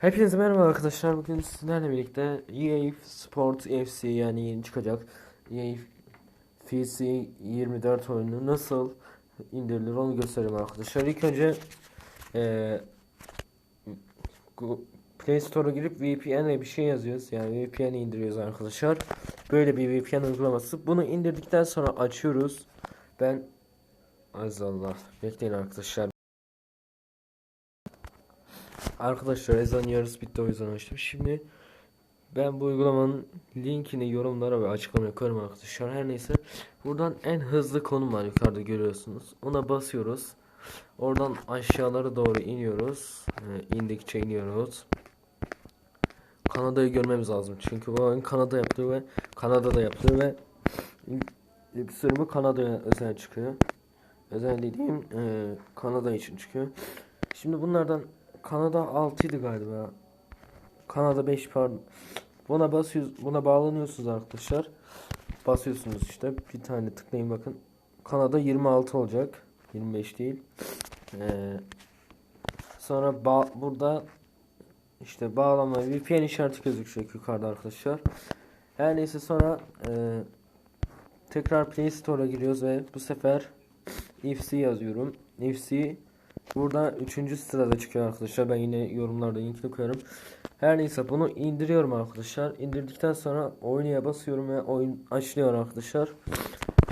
Hepinize merhaba arkadaşlar. Bugün sizlerle birlikte EA Sport FC yani yeni çıkacak EA FC 24 oyunu nasıl indirilir onu göstereyim arkadaşlar. İlk önce Gu- Play Store'a girip VPN diye bir şey yazıyoruz. Yani VPN'i indiriyoruz arkadaşlar. Böyle bir VPN uygulaması. Bunu indirdikten sonra açıyoruz. Ben Allah bekleyin arkadaşlar. Arkadaşlar ezan yarısı bitti o yüzden açtım. Şimdi ben bu uygulamanın linkini yorumlara ve açıklamaya koyarım arkadaşlar. Her neyse buradan en hızlı konum var yukarıda görüyorsunuz. Ona basıyoruz. Oradan aşağılara doğru iniyoruz. Ee, indikçe iniyoruz. Kanada'yı görmemiz lazım. Çünkü bu oyun Kanada yaptığı ve Kanada'da yaptığı ve ilk sürümü Kanada'ya özel çıkıyor. Özel dediğim e, Kanada için çıkıyor. Şimdi bunlardan Kanada 6 idi galiba. Kanada 5 pardon. Buna basıyoruz, buna bağlanıyorsunuz arkadaşlar. Basıyorsunuz işte. Bir tane tıklayın bakın. Kanada 26 olacak. 25 değil. Ee, sonra ba burada işte bağlama VPN işareti gözükecek yukarıda arkadaşlar. Her neyse sonra e, tekrar Play Store'a giriyoruz ve bu sefer FC yazıyorum. FC Burada 3. sırada çıkıyor arkadaşlar. Ben yine yorumlarda linkini koyarım. Her neyse bunu indiriyorum arkadaşlar. İndirdikten sonra oynaya basıyorum ve oyun açılıyor arkadaşlar.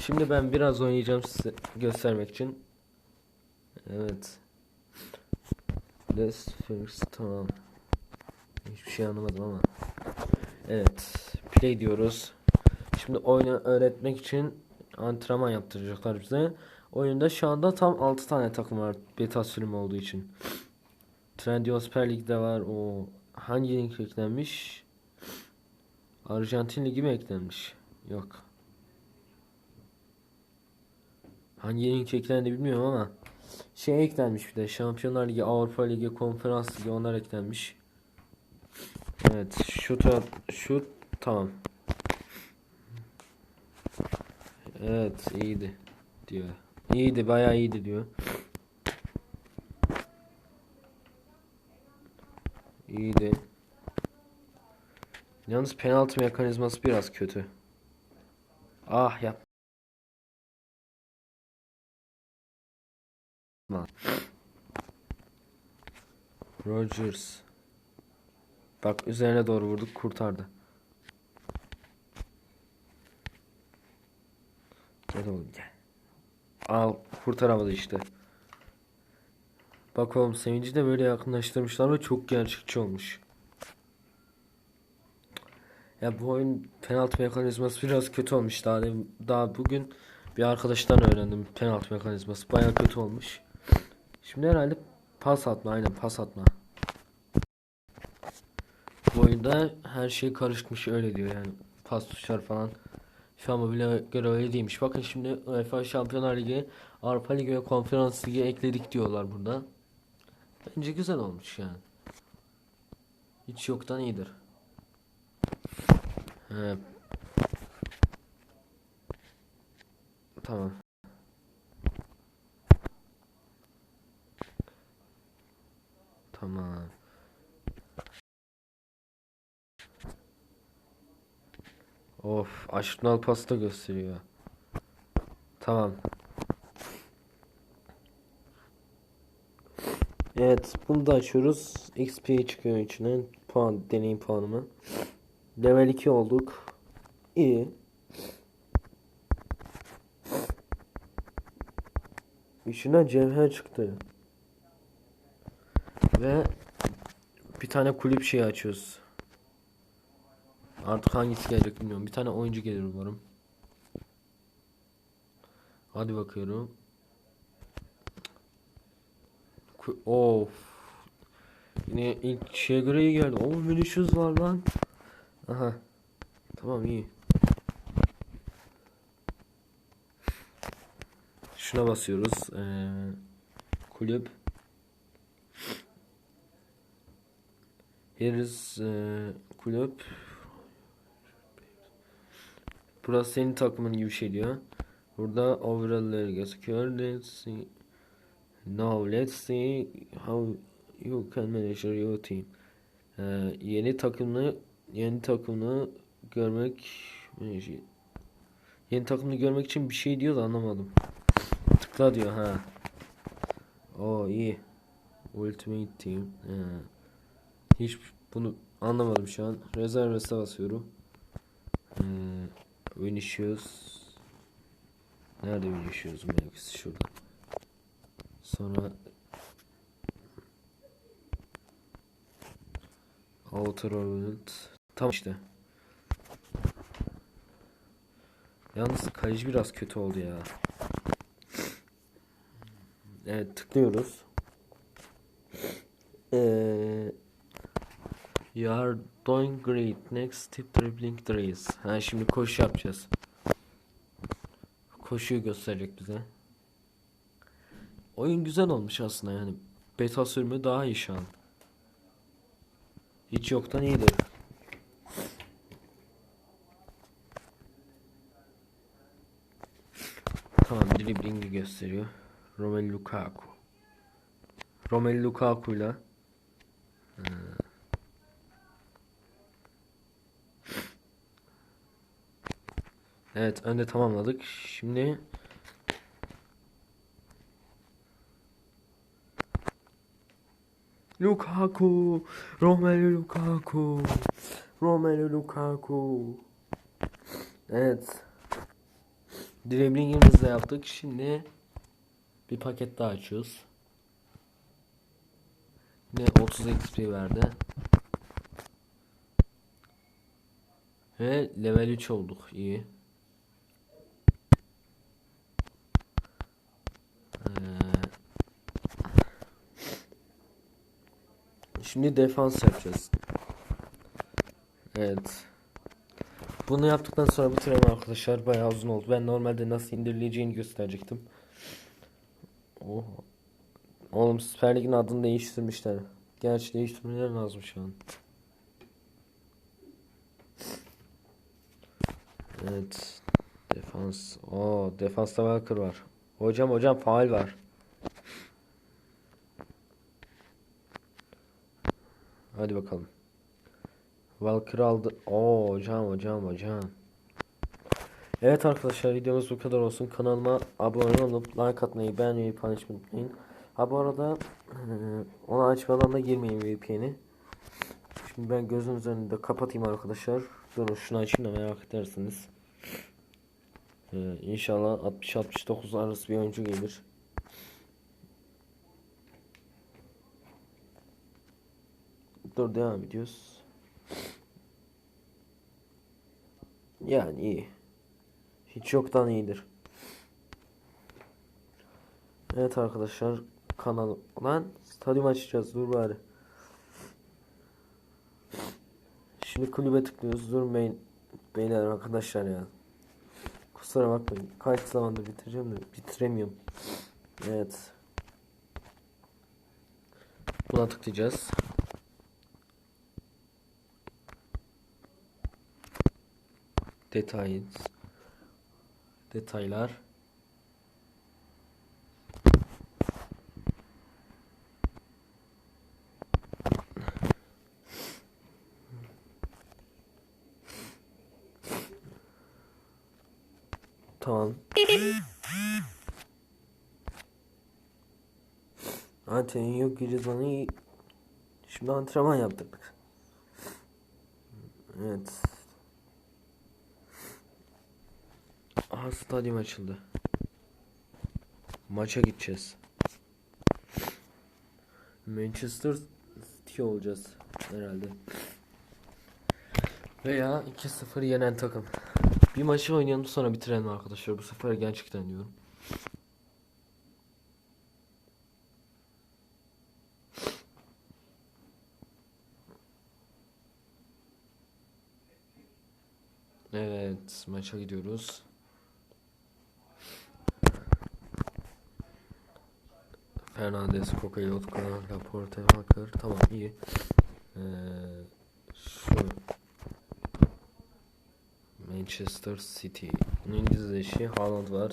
Şimdi ben biraz oynayacağım size göstermek için. Evet. Let's first tamam. Hiçbir şey anlamadım ama. Evet. Play diyoruz. Şimdi oyunu öğretmek için antrenman yaptıracaklar bize. Oyunda şu anda tam 6 tane takım var beta sürümü olduğu için. Trendyol Süper Lig'de var. O hangi link eklenmiş? Arjantin Ligi mi eklenmiş? Yok. Hangi link eklendi bilmiyorum ama şey eklenmiş bir de Şampiyonlar Ligi, Avrupa Ligi, Konferans Ligi onlar eklenmiş. Evet, şu şu tamam. Evet, iyiydi diyor. İyiydi bayağı iyiydi diyor. İyiydi. Yalnız penaltı mekanizması biraz kötü. Ah yap. Rogers. Bak üzerine doğru vurduk kurtardı. Gel oğlum gel. Al kurtaramadı işte. Bak oğlum sevinci de böyle yakınlaştırmışlar ve çok gerçekçi olmuş. Ya bu oyun penaltı mekanizması biraz kötü olmuş daha demin- daha bugün bir arkadaştan öğrendim penaltı mekanizması baya kötü olmuş. Şimdi herhalde pas atma aynen pas atma. Bu oyunda her şey karışmış öyle diyor yani pas tuşlar falan. FIFA bile göre öyle değilmiş. Bakın şimdi UEFA Şampiyonlar Ligi, Avrupa Ligi ve Konferans Ligi ekledik diyorlar burada. Bence güzel olmuş yani. Hiç yoktan iyidir. He. Tamam. Tamam. Of, Arsenal pasta gösteriyor. Tamam. Evet, bunu da açıyoruz. XP çıkıyor içinden. Puan, deneyim puanımı. Level 2 olduk. İyi. İçinden cevher çıktı. Ve bir tane kulüp şeyi açıyoruz. Artık hangisi gelecek bilmiyorum. Bir tane oyuncu gelir umarım. Hadi bakıyorum. Of. Yine ilk şeye göre iyi geldi. O Vinicius var lan. Aha. Tamam iyi. Şuna basıyoruz. Ee, kulüp. Here is ee, kulüp. Burası senin takımın gibi şey diyor. Burada overall'leri gözüküyor. Let's see. Now let's see how you can manage your team. Ee, yeni takımını yeni takımını görmek yeni takımını görmek için bir şey diyor da anlamadım. Tıkla diyor ha. O iyi. Ultimate Team. He. Hiç bunu anlamadım şu an. Rezervese basıyorum. Ee, Vinicius. Nerede Vinicius'un mevkisi şurada. Sonra Outer. Tam işte. Yalnız kaleci biraz kötü oldu ya. Evet tıklıyoruz. Ee, you are doing great. Next step dribbling threes. Ha şimdi koşu yapacağız. Koşuyu gösterecek bize. Oyun güzel olmuş aslında yani. Beta sürümü daha iyi şu an. Hiç yoktan iyidir. Tamam dribling'i gösteriyor. Romelu Lukaku. Romelu Lukaku'yla Evet önde tamamladık. Şimdi Lukaku, Romelu Lukaku, Romelu Lukaku. Evet. Driblingimizi de yaptık. Şimdi bir paket daha açıyoruz. Yine 30 XP verdi. Ve level 3 olduk. İyi. Şimdi defans yapacağız. Evet. Bunu yaptıktan sonra bitirelim arkadaşlar. Bayağı uzun oldu. Ben normalde nasıl indirileceğini gösterecektim. Oh. Oğlum Süper Lig'in adını değiştirmişler. Gerçi değiştirmeleri lazım şu an. Evet. Defans. Oo, defansta Walker var. Hocam hocam faal var. Hadi bakalım. Walker aldı. Oo hocam hocam hocam. Evet arkadaşlar videomuz bu kadar olsun. Kanalıma abone olup like atmayı, beğenmeyi, paylaşmayı unutmayın. Ha bu arada onu açmadan da girmeyin VPN'i. Şimdi ben gözün üzerinde kapatayım arkadaşlar. Durun şunu açayım da merak edersiniz. Ee, inşallah 60-69 arası bir oyuncu gelir. Dur devam ediyoruz. Yani iyi. Hiç yoktan iyidir. Evet arkadaşlar kanal lan stadyum açacağız dur bari. Şimdi kulübe tıklıyoruz durmayın beyler arkadaşlar ya. Kusura bakmayın kaç zamandır bitireceğim de bitiremiyorum. Evet. Buna tıklayacağız. Details. Detaylar. Tamam. Antrenin yok iyi. Şimdi antrenman yaptırdık. Evet. Aha stadyum açıldı. Maça gideceğiz. Manchester City olacağız herhalde. Veya 2-0 yenen takım. Bir maçı oynayalım sonra bitirelim arkadaşlar. Bu sefer gerçekten diyorum. Evet, maça gidiyoruz. Fernandes, Kokayotka, Laporte, Walker. Tamam iyi. Ee, şu Manchester City. İngiliz eşi Haaland var.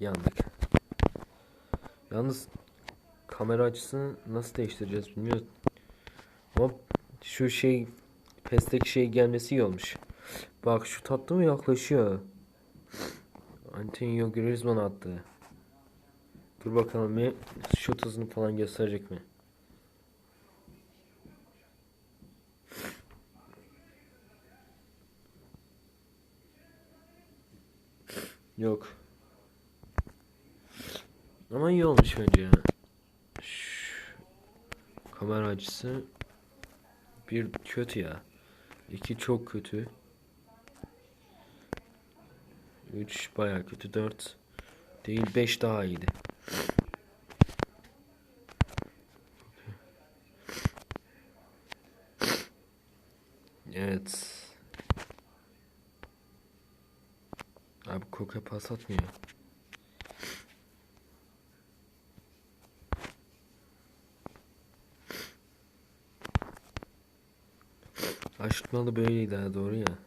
Yandık. Yalnız kamera açısını nasıl değiştireceğiz bilmiyorum. Ama Şu şey PES'teki şey gelmesi iyi olmuş. Bak şu tatlı mı yaklaşıyor. Antonio Griezmann attı. Dur bakalım bir şut hızını falan gösterecek mi? Yok. Ama iyi olmuş bence ya. Şu kamera açısı bir kötü ya. İki çok kötü. Üç baya kötü. Dört değil beş daha iyiydi. Evet. Abi koka pas atmıyor. Aşırtmalı böyleydi ha doğru ya.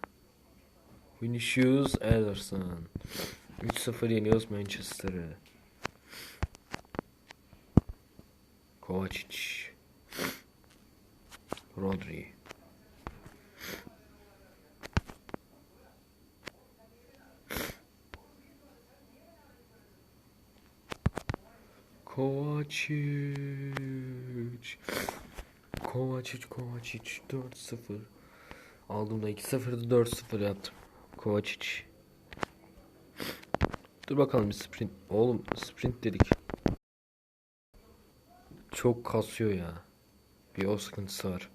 Vinicius Ederson. 3-0 yeniyoruz Manchester'ı. Kovacic. Rodri. Kovacic. Kovacic, Kovacic 4-0. Aldığımda 2-0'da 4-0 yaptım. Kovacic. Dur bakalım bir sprint. Oğlum sprint dedik. Çok kasıyor ya. Bir o sıkıntısı var.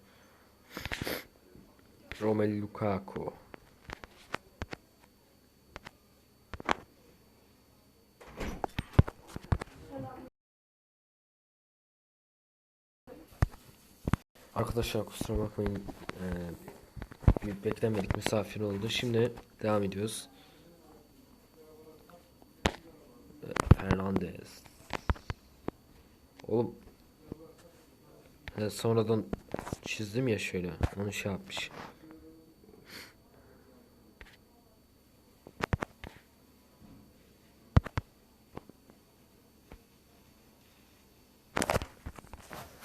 Romelu Lukaku. Arkadaşlar kusura bakmayın. Ee, bir beklenmedik misafir oldu. Şimdi devam ediyoruz. Ee, Fernandez. Oğlum. Ee, sonradan çizdim ya şöyle. Onu şey yapmış.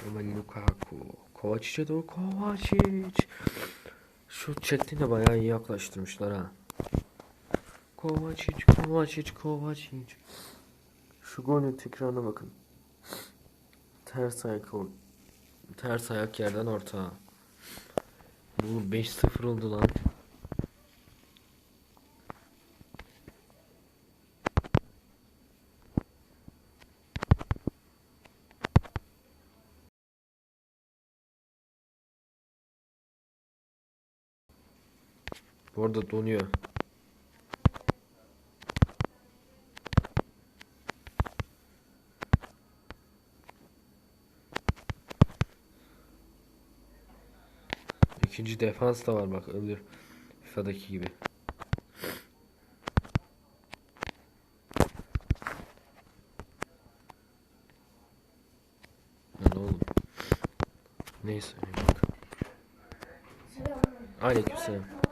Romelu Lukaku. Kovacic'e doğru Kovacic. Şut çektiğinde bayağı iyi yaklaştırmışlar ha. Kovacic, Kovacic, Kovacic. Şu golün tekrarına bakın. Ters ayak Ters ayak yerden orta. Bu 5-0 oldu lan. Bu arada donuyor. İkinci defans da var bak öbür FIFA'daki gibi. Lan oğlum. Neyse bak. Aleykümselam.